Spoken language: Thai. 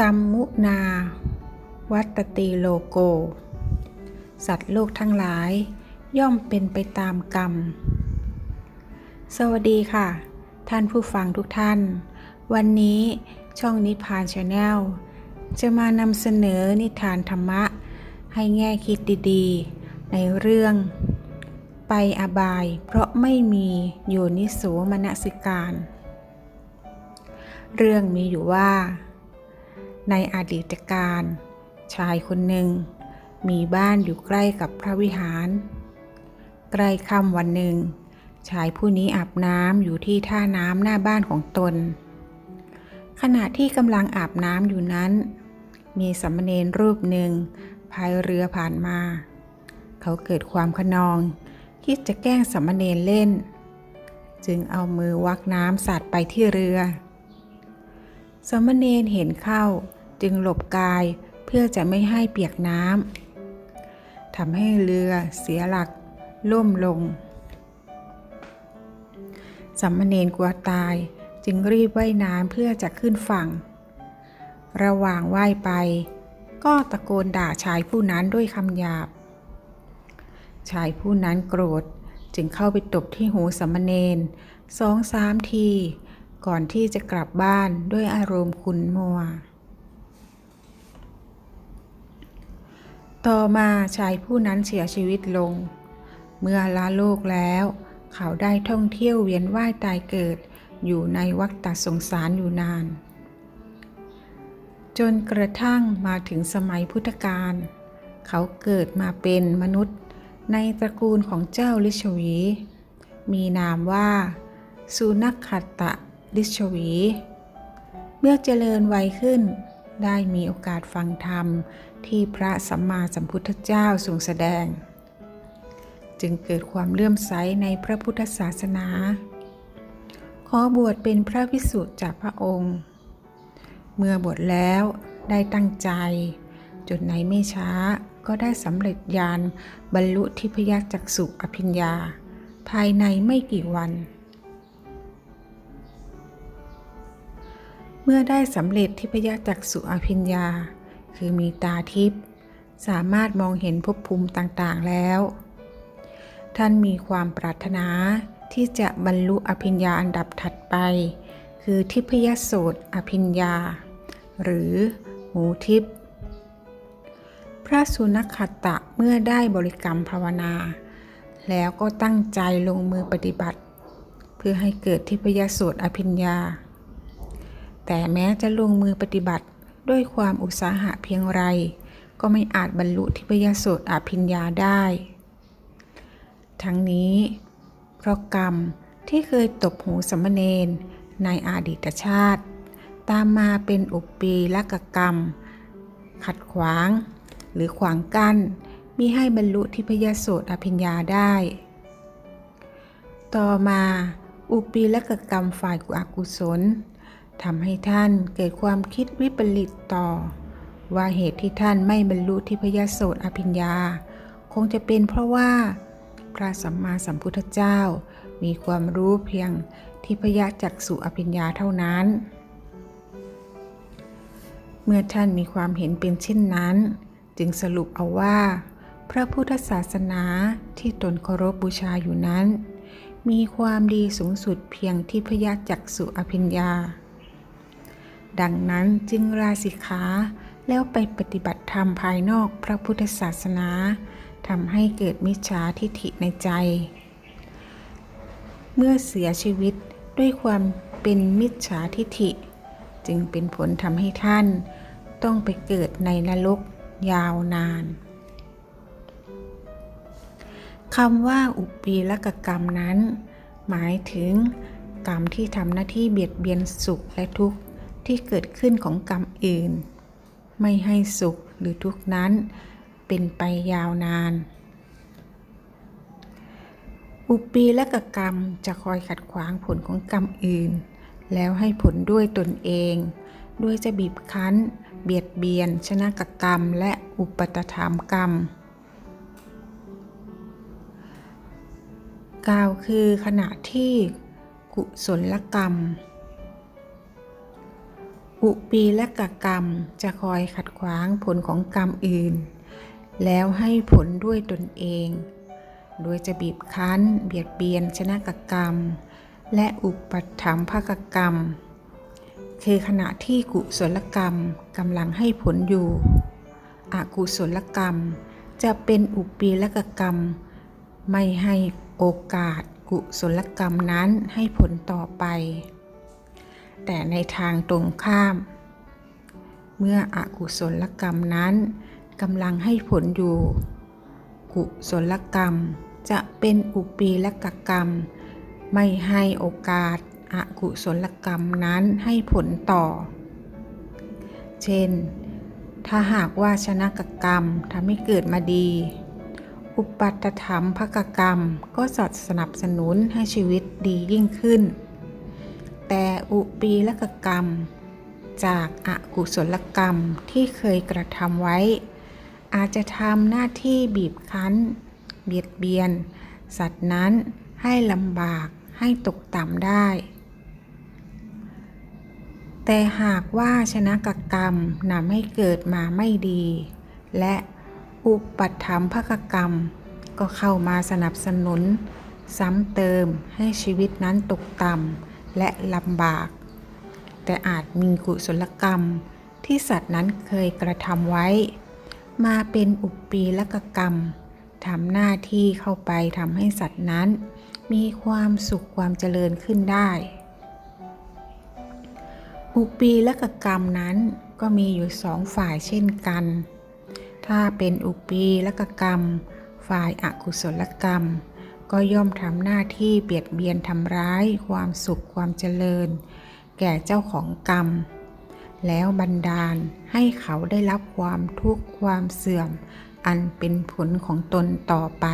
กรรมมุนา วัตติโลโก สัตว์โลกทั้งหลาย ย่อมเป็นไปตามกรรม สวัสดีค่ะ ท่านผู้ฟังทุกท่าน วันนี้ช่องนิพานชาแนลจะมานำเสนอนิทานธรรมะ ให้แง่คิดดีๆ ในเรื่อง ไปอบายเพราะไม่มีโยนิโสมนสิการ เรื่องมีอยู่ว่า ในอดีตการ ชายคนหนึ่ง มีบ้านอยู่ใกล้กับพระวิหาร ใกล้ค่ำวันหนึ่ง ชายผู้นี้อาบน้ำอยู่ที่ท่าน้ำหน้าบ้านของตน ขณะที่กำลังอาบน้ำอยู่นั้น มีสามเณรรูปหนึ่งพายเรือผ่านมา เขาเกิดความขนอง คิดจะแกล้งสามเณรเล่น จึงเอามือวักน้ำสาดไปที่เรือสามเณรเห็นเข้า จึงหลบกายเพื่อจะไม่ให้เปียกน้ำทำให้เรือเสียหลักล่มลงสามเณรกลัวตายจึงรีบว่ายน้ำเพื่อจะขึ้นฝั่ง ระหว่างว่ายไป ก็ตะโกนด่าชายผู้นั้นด้วยคำหยาบ ชายผู้นั้นโกรธจึงเข้าไปตบที่หูสามเณรสองสามที ก่อนที่จะกลับบ้านด้วยอารมณ์ขุนมัว ต่อมาชายผู้นั้นเสียชีวิตลง เมื่อละโลกแล้ว เขาได้ท่องเที่ยวเวียนว่ายตายเกิด อยู่ในวัฏฏสงสารอยู่นาน จนกระทั่งมาถึงสมัยพุทธกาลเขาเกิดมาเป็นมนุษย์ในตระกูลของเจ้าลิชวี มีนามว่า สุนักขัตตะลิชวี เมื่อเจริญวัยขึ้น ได้มีโอกาสฟังธรรม ที่พระสัมมาสัมพุทธเจ้าทรงแสดง จึงเกิดความเลื่อมใสในพระพุทธศาสนา ขอบวชเป็นพระวิสุทธิจากพระองค์ เมื่อบวชแล้วได้ตั้งใจ จนในไม่ช้าก็ได้สำเร็จญาณบรรลุทิพยจักษุอภิญญา ภายในไม่กี่วัน เมื่อได้สำเร็จทิพยจักษุอภิญญา คือมีตาทิพย์สามารถมองเห็นภพภูมิต่างๆแล้ว ท่านมีความปรารถนาที่จะบรรลุอภิญญาอันดับถัดไป คือทิพยโสตอภิญญา หรือหูทิพย์พระสุนัขตะเมื่อได้บริกรรมภาวนา แล้วก็ตั้งใจลงมือปฏิบัติ เพื่อให้เกิดทิพยโสตอภิญญา แต่แม้จะลงมือปฏิบัติ ด้วยความอุตสาหะเพียงไร ก็ไม่อาจบรรลุทิพยโสตอภิญญาได้ ทั้งนี้ เพราะกรรมที่เคยตบหูสมณเณรในอดีตชาติ ตามมาเป็นอุปปีและกกรรม ขัดขวาง หรือขวางกั้นมิให้บรรลุทิพยโสตอภิญญาได้ ต่อมาอุปปีและกกรรมฝ่ายกุอกุศล ทำให้ท่านเกิดความคิดวิปริตต่อ ว่าเหตุที่ท่านไม่บรรลุทิพยโสตอภิญญา คงจะเป็นเพราะว่า พระสัมมาสัมพุทธเจ้า มีความรู้เพียงทิพยจักษุอภิญญาเท่านั้น เมื่อท่านมีความเห็นเป็นเช่นนั้น จึงสรุปเอาว่า พระพุทธศาสนาที่ตนเคารพบบูชาอยู่นั้น มีความดีสูงสุดเพียงทิพยจักษุอภิญญา ดังนั้นจึงราสิกขาแล้วไปปฏิบัติธรรมภายนอกพระพุทธศาสนาทำให้เกิดมิจฉาทิฐิในใจ เมื่อเสียชีวิตด้วยความเป็นมิจฉาทิฐิ จึงเป็นผลทำให้ท่าน ต้องไปเกิดในนรกยาวนานคำว่าอุปปีละกกรรมนั้น หมายถึงกรรมที่ทำหน้าที่เบียดเบียนสุขและทุกข์ ที่เกิดขึ้นของกรรมอื่น ไม่ให้สุขหรือทุกข์นั้นเป็นไปยาวนาน อุปีและกกรรมจะคอยขัดขวางผลของกรรมอื่น แล้วให้ผลด้วยตนเอง ด้วยจะบีบคั้น เบียดเบียน ชนะกกรรม และอุปตถามกรรมกล่าวคือขณะที่กุศลกรรม อุปีและกกรรมจะคอยขัดขวางผลของกรรมอื่น แล้วให้ผลด้วยตนเอง โดยจะบีบคั้น เบียดเบียนชนะกกรรม และอุปัฏฐัมภกกรรม คือขณะที่กุศลกรรมกำลังให้ผลอยู่ อกุศลกรรมจะเป็นอุปีและกกรรม ไม่ให้โอกาสกุศลกรรมนั้นให้ผลต่อไป แต่ในทางตรงข้าม เมื่ออกุศลกรรมนั้นกำลังให้ผลอยู่ กุศลกรรมจะเป็นอุปีและกกรรม ไม่ให้โอกาสอกุศลกรรมนั้นให้ผลต่อ เช่น ถ้าหากว่าชนะกกรรมทำให้เกิดมาดี อุปัตถรรมภกกรรมก็สอดสนับสนุนให้ชีวิตดียิ่งขึ้น อุปีละกกรรม จากอากุศลกรรมที่เคยกระทำไว้ อาจจะทำหน้าที่บีบคั้น เบียดเบียน สัตว์นั้นให้ลำบากให้ตกต่ำได้ แต่หากว่าชนะกกรรมนำให้เกิดมาไม่ดี และอุปัฏฐัมภกกรรม ก็เข้ามาสนับสนุน ซ้ำเติมให้ชีวิตนั้นตกต่ำ และลำบาก แต่อาจมีกุศลกรรมที่สัตว์นั้นเคยกระทำไว้ มาเป็นอุปปีและกกรรมทำหน้าที่เข้าไปทำให้สัตว์นั้น มีความสุขความเจริญขึ้นได้ อุปปีและกกรรมนั้นก็มีอยู่สองฝ่ายเช่นกัน ถ้าเป็นอุปปีและกกรรม ฝ่ายอากุศลกรรม ก็ย่อมทำหน้าที่เบียดเบียนทำร้าย ความสุขความเจริญ แก่เจ้าของกรรม แล้วบันดาลให้เขาได้รับความทุกข์ความเสื่อม อันเป็นผลของตนต่อไป